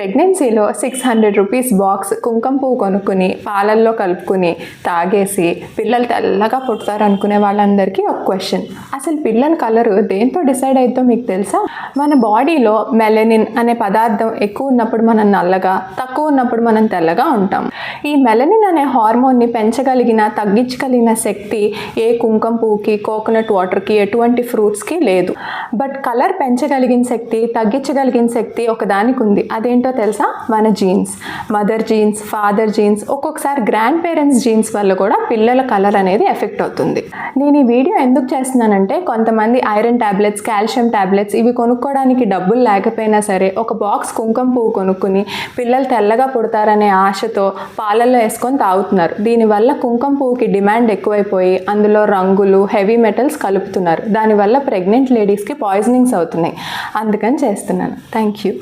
ప్రెగ్నెన్సీలో six hundred rupees box కుంకుమ పువ్వు కొనుక్కుని పాలల్లో కలుపుకుని తాగేసి పిల్లలు తెల్లగా పుడతారు అనుకునే వాళ్ళందరికీ ఒక క్వశ్చన్ అసలు పిల్లల కలర్ దేంతో డిసైడ్ అవుతుందో మీకు తెలుసా? మన బాడీలో మెలనిన్ అనే పదార్థం ఎక్కువ ఉన్నప్పుడు మనం నల్లగా తక్కువ ఉన్నప్పుడు మనం తెల్లగా ఉంటాం. ఈ మెలనిన్ అనే హార్మోన్ని పెంచగలిగిన తగ్గించగలిగిన శక్తి ఏ కుంకుమ పువ్వుకి కోకోనట్ వాటర్కి ఎటువంటి ఫ్రూట్స్కి లేదు. బట్ కలర్ పెంచగలిగిన శక్తి తగ్గించగలిగిన శక్తి ఒకదానికి ఉంది అదేంటో తెలుసా? మన genes mother genes father genes ఒక్కొక్కసారి గ్రాండ్ పేరెంట్స్ జీన్స్ వల్ల కూడా పిల్లల కలర్ అనేది ఎఫెక్ట్ అవుతుంది. నేను ఈ వీడియో ఎందుకు చేస్తున్నానంటే కొంతమంది ఐరన్ ట్యాబ్లెట్స్ కాల్షియం ట్యాబ్లెట్స్ ఇవి కొనుక్కోవడానికి డబ్బులు లేకపోయినా సరే ఒక బాక్స్ కుంకుమ పువ్వు కొనుక్కుని పిల్లలు తెల్లగా పుడతారనే ఆశతో పాలల్లో వేసుకొని తాగుతున్నారు. దీనివల్ల కుంకుమ పువ్వుకి డిమాండ్ ఎక్కువైపోయి అందులో రంగులు హెవీ మెటల్స్ కలుపుతున్నారు. దానివల్ల ప్రెగ్నెంట్ లేడీస్కి పాయిజనింగ్స్ అవుతున్నాయి. అందుకని చేస్తున్నాను. Thank you